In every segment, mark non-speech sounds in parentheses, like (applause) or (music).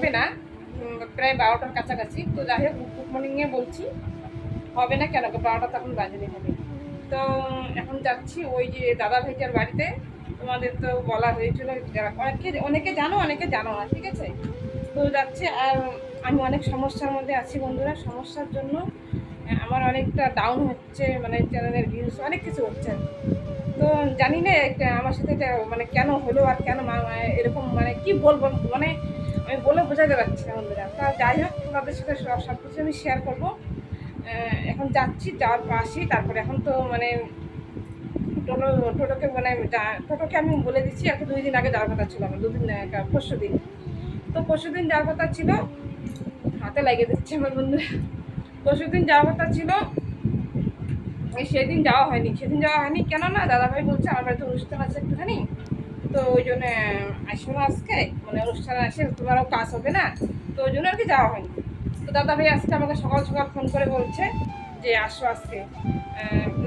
হবে না। প্রায় বারোটার কাছাকাছি। তো যাই হোক গুড মর্নিংয়ে বলছি, হবে না কেন? বারোটা তখন বাজেনি হবে তো, এখন যাচ্ছি ওই যে দাদা ভাইটার বাড়িতে। তোমাদের তো বলা হয়েছিল, যারা অনেকে অনেকে জানো অনেকে জানো না, ঠিক আছে? তো যাচ্ছে, আর আমি অনেক সমস্যার মধ্যে আছি বন্ধুরা। সমস্যার জন্য আমার অনেকটা ডাউন হচ্ছে মানে চ্যানেলের ভিউজ অনেক কিছু হচ্ছে। তো জানি না আমার সাথে এটা মানে কেন হলো আর কেন এরকম মানে কি বলব? মানে আমি বলে বোঝাতে পারছি না বন্ধুরা। তা যাই হোক, তোমাদের সাথে সব সব কিছু আমি শেয়ার করব। এখন যাচ্ছি, যাওয়ার আসি। তারপরে এখন তো মানে টোটো, টোটোকে মানে টোটোকে আমি বলে দিচ্ছি কি দুই দিন আগে যাওয়ার কথা ছিল আমার। দুদিন পরশু দিন। তো পরশু দিন যাওয়ার কথা ছিল। হাতে লাগিয়ে দিচ্ছে আমার বন্ধুরা। পরশু দিন যাওয়ার কথা ছিল। সেদিন যাওয়া হয়নি, সেদিন যাওয়া হয়নি। কেন না দাদাভাই বলছে, আমার বাড়িতে অনুষ্ঠান আছে একটুখানি। তো ওই জন্য আসো না আজকে মানে অনুষ্ঠান আসে তোমারও কাজ হবে না। তো ওই জন্য আর কি যাওয়া হয়নি। তো দাদাভাই আজকে আমাকে সকাল সকাল ফোন করে বলছে যে, আসো আজকে।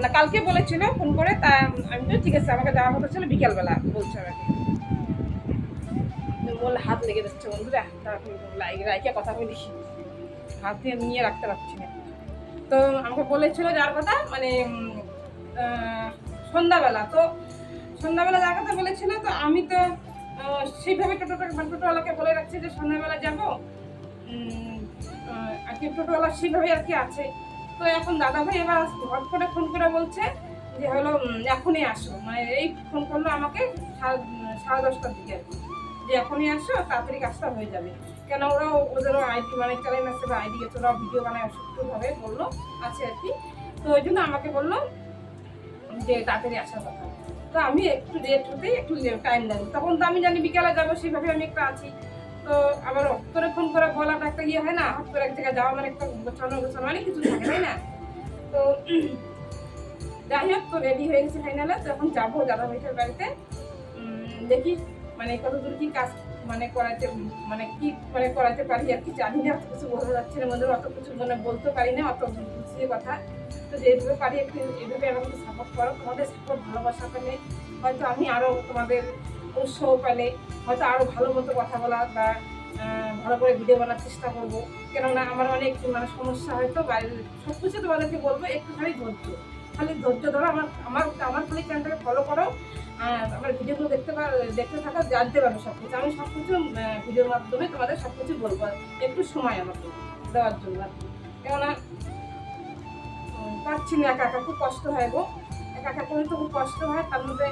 না, কালকে বলেছিল ফোন করে, তা আমি তো ঠিক আছে, আমাকে যাওয়া কথা ছিল বিকালবেলা, বলছে আমাকে। বললে, হাত লেগে যাচ্ছে বন্ধুরা, তারপর কথা বলি হাত দিয়ে নিয়ে রাখতে পারছি না। তো আমাকে বলেছিল যার কথা মানে সন্ধ্যাবেলা। তো সন্ধ্যাবেলা যার কথা বলেছিল, তো আমি তো সেইভাবে টোটোটা টোটোওয়ালাকে বলে রাখছি যে সন্ধ্যাবেলা যাব। আর কি টোটোওয়ালা সেইভাবে আর কি আছে। তো এখন দাদা ভাই এবার হট করে ফোন করে বলছে যে হলো এখনই আসো। মানে এই ফোন করল আমাকে সাড়ে দশটার দিকে। আর কি যে এখনই আসো, তাড়াতাড়ি কাজটা হয়ে যাবে। কেন ওরা ওদেরও আইডি মানে চ্যানেল আছে বা আইডি আছে ওরা ভিডিও বানায় সুস্থভাবে বলল, আছে আর কি। তো ওই জন্য আমাকে বলল যে তাড়াতাড়ি আসার কথা। তো আমি একটু লেট হতেই একটু টাইম লাগবে তখন তো আমি জানি বিকালে যাব, সেইভাবে আমি একটা আছি। তো আবার করে ফোন করে বলাটা একটা ইয়ে হয় না হট করে এক জায়গায় যাওয়া মানে একটা গোছানো গোছানো অনেক কিছু থাকে, তাই না? তো (clears throat) যাই হোক, তো রেডি হয়ে গেছে ফাইনালে তো এখন যাব দাদা ভাইটার বাড়িতে দেখি মানে কতদূর কি কাজ মানে করাতে মানে কি মানে করাতে পারি আর কি জানি না, অত কিছু বোঝা যাচ্ছে না মধ্যে অত কিছু মানে বলতে পারি না, অত বুঝিয়ে কথা। তো যেভাবে পারি একটু এইভাবে আমাকে সাপোর্ট করো, তোমাদের সাপোর্ট ভালোবাসা পেলে হয়তো আমি আরও তোমাদের উৎসাহ পেলে, হয়তো আরও ভালো মতো কথা বলা বা ভালো করে ভিডিও বানার চেষ্টা করব। কেননা আমার অনেক মানে সমস্যা হয়তো বাইরে সব কিছু তোমাদেরকে বলব, একটুখানি ধৈর্য। খালি ধৈর্য ধরো, আমার আমার আমার খালি চ্যানেলটাকে ফলো করো। আমার ভিডিওগুলো দেখতে পার দেখতে থাকো, জানতে পারো সব কিছু আমি সব কিছু ভিডিওর মাধ্যমে তোমাদের সব কিছু বলব একটু সময় আমাকে দেওয়ার জন্য আর কি। কেননা পারছি না একা একা, খুব কষ্ট হয় গো। একা একা করলে তো খুব কষ্ট হয়, তার মধ্যে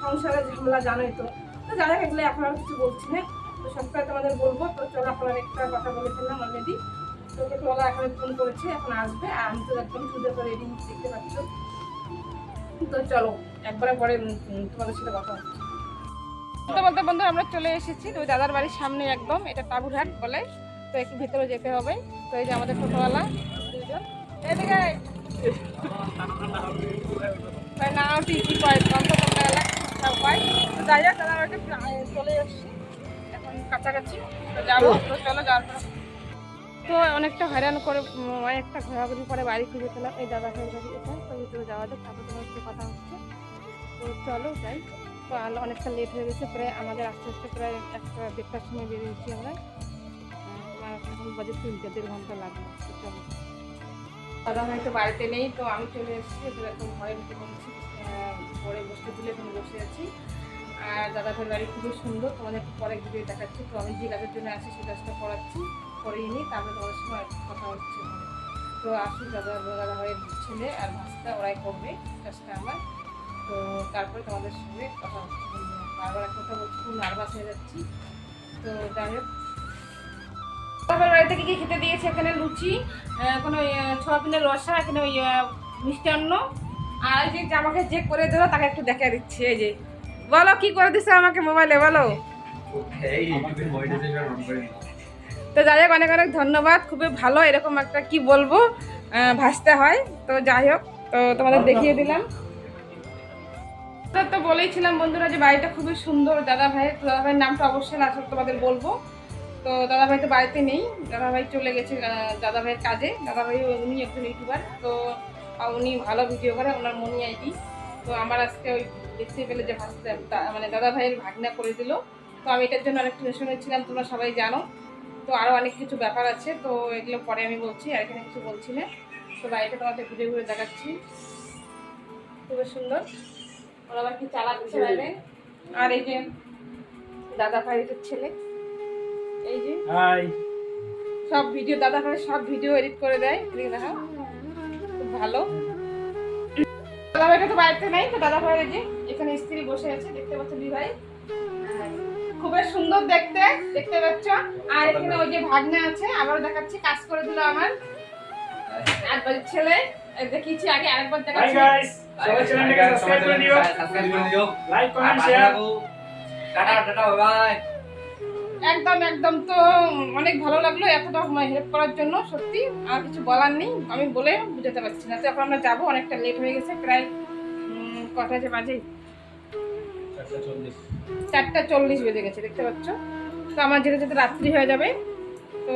সংসারে ঝামেলা জানোই তো। তো হোক, এগুলো এখন আর কিছু বলছি না। তো সবটাই তোমাদের বলব। তো চলো আর একটা কথা বলে ফেললাম অলরেডি তোকে তো ওরা এখন ফোন করেছে, এখন আসবে। আর আমি তো একদম সুন্দর করে রেডি দেখতে পাচ্ছ? তো চলো, একবারে পরে তোমাদের সাথে কথা হচ্ছে। বলতে বন্ধু, আমরা চলে এসেছি। তো দাদার বাড়ির সামনে একদম, এটা টাবুরহাট বলে। তো একটু ভেতরে যেতে হবে। তো এই যে আমাদের টোটোওয়ালা দুজন এদিকে না কি কি করতে গেলে তো যাই হোক, দাদার চলে এসেছি। এখন কাছাকাছি। তো যাব। তো চলো, যাওয়ার পর তো অনেকটা হয়রান করে অনেকটা ঘোরাঘুরি করে বাড়ি খুঁজে পেলাম। এই দাদা বাড়ি এটা তো ভিতরে যাওয়া যাক তারপর তোমার সাথে কথা হচ্ছে। তো চলো যাই। তো অনেকটা লেট হয়ে গেছে প্রায় আমাদের আস্তে আস্তে প্রায় একটা দেড়টার সময় বেরিয়েছি আমরা। এখন বাজে তিনটে দেড় ঘণ্টা লাগবে। চলো। দাদা ভাই তো বাড়িতে নেই তো আমি চলে এসেছি। এখন ঘরে ঢুকে আহ, ঘরে বসতে দিলে এখন বসে আছি। আর দাদা ভাইয়ের বাড়ি খুবই সুন্দর তোমাদের একটু পরে ভিডিও দেখাচ্ছি। তো আমি যে কাজের জন্য আসি সেই কাজটা করাচ্ছি। করিয়ে নিই তারপরে তোমাদের আর কথা হচ্ছে তো আসুক দাদা দাদা ভাইয়ের ছেলে আর ভাস্তা ওরাই করবে কাজটা আমার তো তারপরে তোমাদের সঙ্গে কথা হচ্ছে। বারবার এক কথা বলছি খুব নার্ভাস হয়ে যাচ্ছি তো যাই হোক বাবার বাড়ি থেকে কি খেতে দিয়েছে এখানে লুচি কোনো সোয়াবিনের রসা এখানে ওই মিষ্টান্ন আর যে আমাকে যে করে দেবো তাকে একটু দেখা দিচ্ছি এই যে বলো কি করে দিচ্ছে আমাকে মোবাইলে বলো তো যাই হোক অনেক অনেক ধন্যবাদ। খুবই ভালো এরকম একটা কি বলব ভাসতে হয়। তো যাই হোক তো তোমাদের দেখিয়ে দিলাম। তো তো বলেইছিলাম বন্ধুরা যে বাড়িটা খুবই সুন্দর দাদা ভাইয়ের দাদা ভাইয়ের নামটা অবশ্যই লাস্ট তোমাদের বলব। তো দাদা ভাই তো বাড়িতে নেই দাদা ভাই চলে গেছে দাদা ভাইয়ের কাজে। দাদা ভাই উনি একজন ইউটিউবার তো উনি ভালো ভিডিও করে ওনার মনি আইডি। তো আমার আজকে ওই দেখতে পেলে যে ভাসতে মানে দাদা ভাইয়ের ভাগনা করে দিল। তো আমি এটার জন্য অনেক টেনশন হয়েছিলাম তোমরা সবাই জানো। তো আরও অনেক কিছু ব্যাপার আছে তো এগুলো পরে আমি বলছি আর এখানে কিছু বলছি না। তো বাড়িটা তোমাদের ঘুরে ঘুরে দেখাচ্ছি। খুবই সুন্দর। ওরা আবার কি চালাচ্ছে বাইরে আর এই যে দাদা ভাইয়ের ছেলে। এই যে হাই। সব ভিডিও দাদা ভাই সব ভিডিও এডিট করে দেয় এদিকে দেখো। খুব ভালো। দাদা ভাইটা তো বাড়িতে নাই তো দাদা ভাইয়ের এই যে এখানে স্ত্রী বসে আছে দেখতে পাচ্ছ দি ভাই। খুবই সুন্দর দেখতে দেখতে পাচ্ছ? আর এখানে ওই যে ভাগনা আছে আবার দেখাচ্ছি কাজ করে দিল আমার আর ছেলে। এই দেখিয়েছি আগে আরেকবার হাই দেখাচ্ছি। গাইস সবাই চ্যানেলটাকে সাবস্ক্রাইব করে দিও। সাবস্ক্রাইব করে দিও। Like comment share tata tata bye একদম একদম তো অনেক ভালো লাগল এতটা সময় হেল্প করার জন্য সত্যি। আর কিছু বলার নেই আমি বলে বুঝাতে পারছি না। তো এখন আমরা যাব অনেকটা লেট হয়ে গেছে প্রায় কটা যে বাজে? চারটা চল্লিশ। বেজে গেছে দেখতে পাচ্ছ? তো আমার যেতে যেতে রাত্রি হয়ে যাবে তো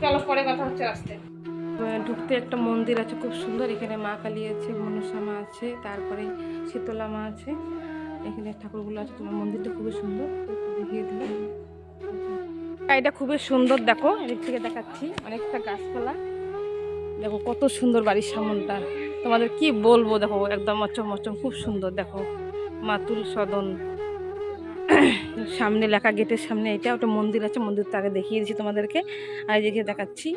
চলো পরে কথা হচ্ছে রাস্তায়। ঢুকতে একটা মন্দির আছে খুব সুন্দর। এখানে মা কালী আছে মনসা মা আছে তারপরে শীতলা মা আছে। এখানে ঠাকুরগুলো আছে তোমার মন্দিরটা খুবই সুন্দর। দেখিয়ে দিলাম এটা খুবই সুন্দর দেখো এদিক থেকে দেখাচ্ছি অনেকটা গাছপালা। দেখো কত সুন্দর বাড়ির সামনটা। তোমাদের কি বলব দেখো একদম অচম অচম খুব সুন্দর দেখো। মাতুল সদন। সামনে লেখা গেটের সামনে এটা ওটা মন্দির আছে মন্দিরটা আগে দেখিয়ে দিচ্ছি তোমাদেরকে। আর এদিকে দেখাচ্ছি।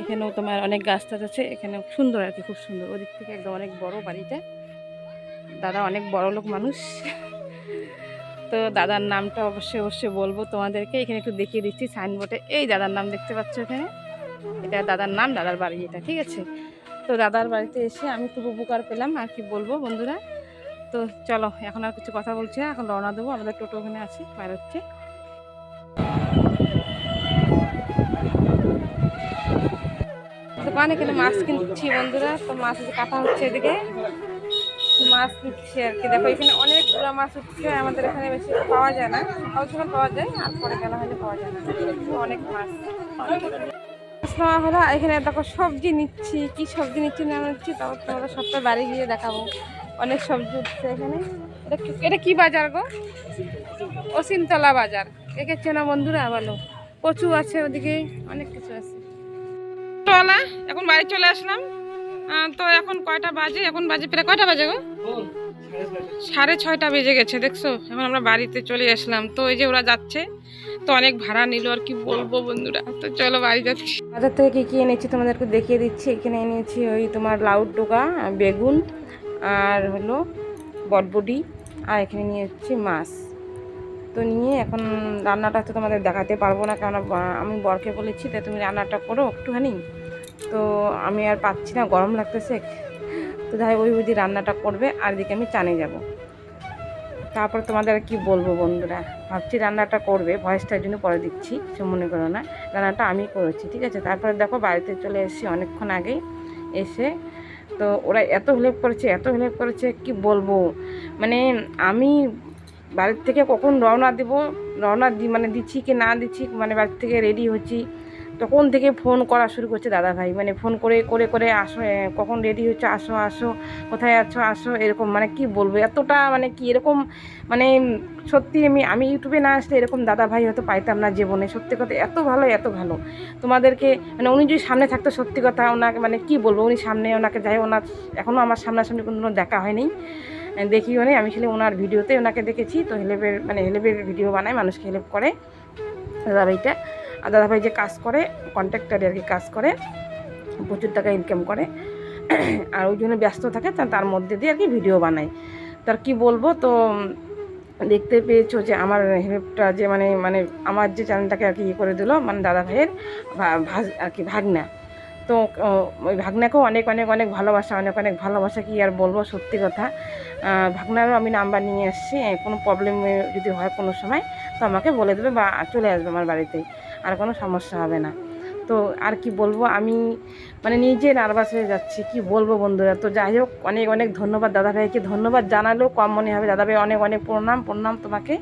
এখানেও তোমার অনেক গাছ টাছ আছে এখানে সুন্দর আর কি, খুব সুন্দর। ওদিক থেকে একদম অনেক বড় বাড়িটা। দাদা অনেক বড় লোক মানুষ। তো দাদার নামটা অবশ্যই অবশ্যই বলব তোমাদেরকে। এখানে একটু দেখিয়ে দিচ্ছি সাইনবোর্ডে এই দাদার নাম দেখতে পাচ্ছ এখানে? এটা দাদার নাম, দাদার বাড়ি এটা, ঠিক আছে? তো দাদার বাড়িতে এসে আমি খুব উপকার পেলাম, আর কি বলব বন্ধুরা? তো চলো, এখন আর কিছু কথা বলছি এখন রওনা দেবো, আমাদের টোটো ওখানে আছে বাইর হচ্ছে দোকানে এখানে মাছ কিনছি বন্ধুরা, তো মাছ যে কাটা হচ্ছে এদিকে, মাছ কিনছি আর কি। দেখো, এখানে অনেকগুলো মাছ উঠছে, আমাদের এখানে বেশি পাওয়া যায় না সকাল সকাল পাওয়া যায়, আর পরে বেলা হলে পাওয়া যায় না। অনেক মাছ এখানে দেখো সবজি নিচ্ছি, কি সবজি নিচ্ছি না নিচ্ছি তারপর তোমাদের সবটা বাড়ি গিয়ে দেখাবো। অনেক সবজি উঠছে এখানে। এটা কি- বাজার গো? অসীমতলা বাজার। একে চেনা বন্ধুরা? ভালো কচু আছে ওদিকে, অনেক কিছু আছে। চলা এখন বাড়ি চলে আসলাম। তো এখন কয়টা বাজে? এখন বাজে প্রায় কয়টা বাজে গো? সাড়ে ছয়টা বেজে গেছে, দেখছ? এখন আমরা বাড়িতে চলে আসলাম। তো এই যে ওরা যাচ্ছে, তো অনেক ভাড়া নিল, আর কি বলব বন্ধুরা? তো চলো বাড়ি যাচ্ছি। বাজার থেকে কি কি এনেছি তোমাদেরকে দেখিয়ে দিচ্ছি। এখানে এনেছি ওই তোমার লাউড ডোকা বেগুন আর হলো বটবডি, আর এখানে নিয়ে এসেছি মাছ। তো নিয়ে এখন রান্নাটা তো তোমাদের দেখাতে পারব না কারণ আমি বরকে বলেছি তাই তুমি রান্নাটা করো একটুখানি। তো আমি আর পাচ্ছি না, গরম লাগতেছে। তো যাই ওই বুঝি রান্নাটা করবে, আর এদিকে আমি চানে যাব। তারপর তোমাদের কি বলব বন্ধুরা? ভাবছি রান্নাটা করবে ভয়েসটার জন্য পরে দিচ্ছি, কিছু মনে করো না। রান্নাটা আমি করেছি, ঠিক আছে? তারপরে দেখো, বাড়িতে চলে এসেছি অনেকক্ষণ আগেই। এসে তো ওরা এত হেল্প করেছে, এত হেল্প করেছে, কি বলব? মানে আমি বাড়ির থেকে কখন রওনা দেবো? রওনা দি মানে দিচ্ছি কি না দিচ্ছি? মানে বাড়ির থেকে রেডি হচ্ছি। তখন থেকে ফোন করা শুরু করছে দাদা ভাই মানে ফোন করে করে করে আসো কখন রেডি হচ্ছে? আসো আসো, কোথায় আছো? আসো, এরকম মানে কি বলব? এতটা মানে কি এরকম মানে সত্যি আমি আমি ইউটিউবে না আসলে এরকম দাদা ভাই হয়তো পাইতাম না জীবনে। সত্যি কথা, এত ভালো এত ভালো। তোমাদেরকে মানে উনি যদি সামনে থাকতো, সত্যি কথা ওনাকে মানে কি বলব? উনি সামনে ওনাকে যাই ওনার এখনও আমার সামনাসামনি কোনো দেখা হয়নি। দেখি নেই আমি খালি ওনার ভিডিওতে ওনাকে দেখেছি। তো হেলেপের মানে হেলেপের ভিডিও বানায়, মানুষকে হেল্প করে দাদাভাইটা। আর দাদাভাই যে কাজ করে কন্ট্রাক্টারে আর কি কাজ করে প্রচুর টাকা ইনকাম করে (clears throat) আর ওই জন্য ব্যস্ত থাকে তার মধ্যে দিয়ে আর কি ভিডিও বানায়। তার কি বলব তো দেখতে পেয়েছ যে আমার হেল্পটা যে মানে মানে আমার যে চ্যানেলটাকে আর কি ইয়ে করে দিল মানে দাদা ভাইয়ের ভা- ভাজ আর কি ভাগনা। তো ওই ভাগনাকেও অনেক অনেক অনেক ভালোবাসা অনেক অনেক ভালোবাসা কি আর বলব সত্যি কথা। ভাগনারও আমি নাম্বার নিয়ে আহ, কোনো প্রবলেম যদি হয় কোনো সময় তো আমাকে বলে দেবে বা চলে আসবে আমার বাড়িতে। আর কোনো সমস্যা হবে না। তো আর কি বলব, আমি মানে নিজে নার্ভাস হয়ে যাচ্ছি, কি বলব বন্ধুরা? তো যাই হোক, অনেক অনেক ধন্যবাদ দাদাভাইকে ধন্যবাদ জানালেও কম মনে হবে। দাদাভাই অনেক অনেক প্রণাম প্রণাম তোমাকে।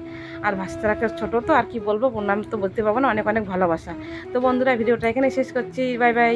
আর ভাসতে ভাস্তারাকে ছোটো তো, আর কি বলব, প্রণাম তো বলতে পারব না, অনেক অনেক ভালোবাসা। তো বন্ধুরা, ভিডিওটা এখানে শেষ করছি। Bye bye.